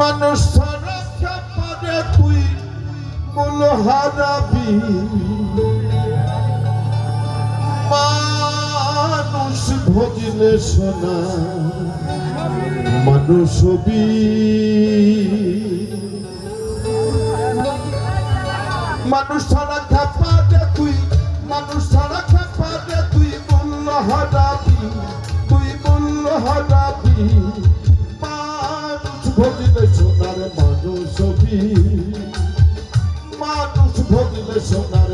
মানুষ পারে তুই মূল হারাবি। মানুষ ভজিলে সোনা মানুষ মানুষ ছাড়া মানুষ ভজিলে সোনার মানুষ মানুষ ভজিলে সোনার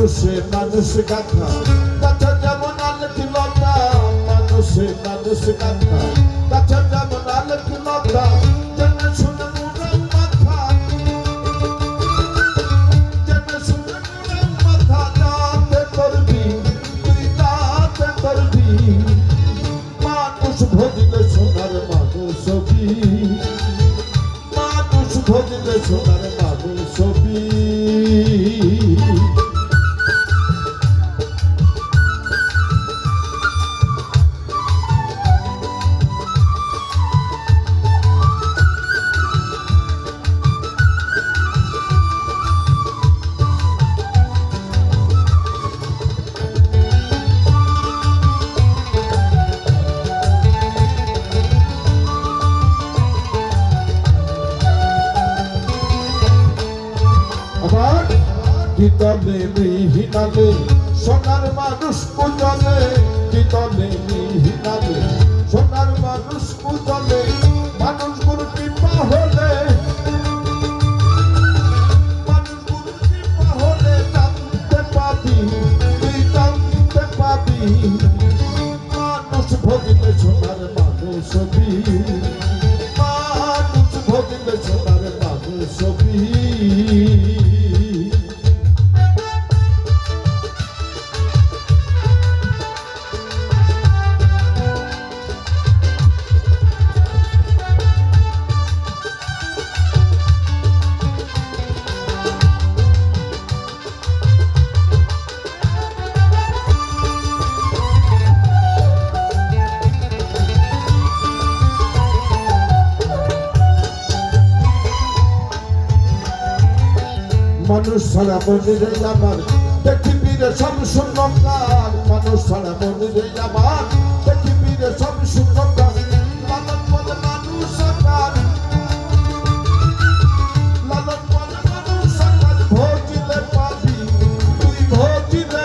মানুষে মানুষ গাথা গাথা যেমন আলোকি লতা মানুষে মানুষ গাথা গাথা যেমন আলোকি লতা মানুষ ভজিলে সোনার মানুষ হবি গীতলে মিহিনালে সোনার মানুষ পূজলে গীতলে মিহিনালে সোনার মানুষ পূজলে মানুষ গুরু কৃপা হলে মানুষ গুরু কৃপা হলে জানতে পাবি, তুই জানতে পাবি, মানুষ ভজিলে সোনার মানুষ হবি, মানুষ মানুষ হবি। মানুষ ছাড়া মন্দিরে আমার, পৃথিবীর সব শূন্যকার মানুষ ছাড়া মন্দিরে আমার, পৃথিবীর সব শূন্যকার লালন বলে মানুষ আকার লালন বলে মানুষ আকার ভোজিলে পাবি, তুই ভোজিলে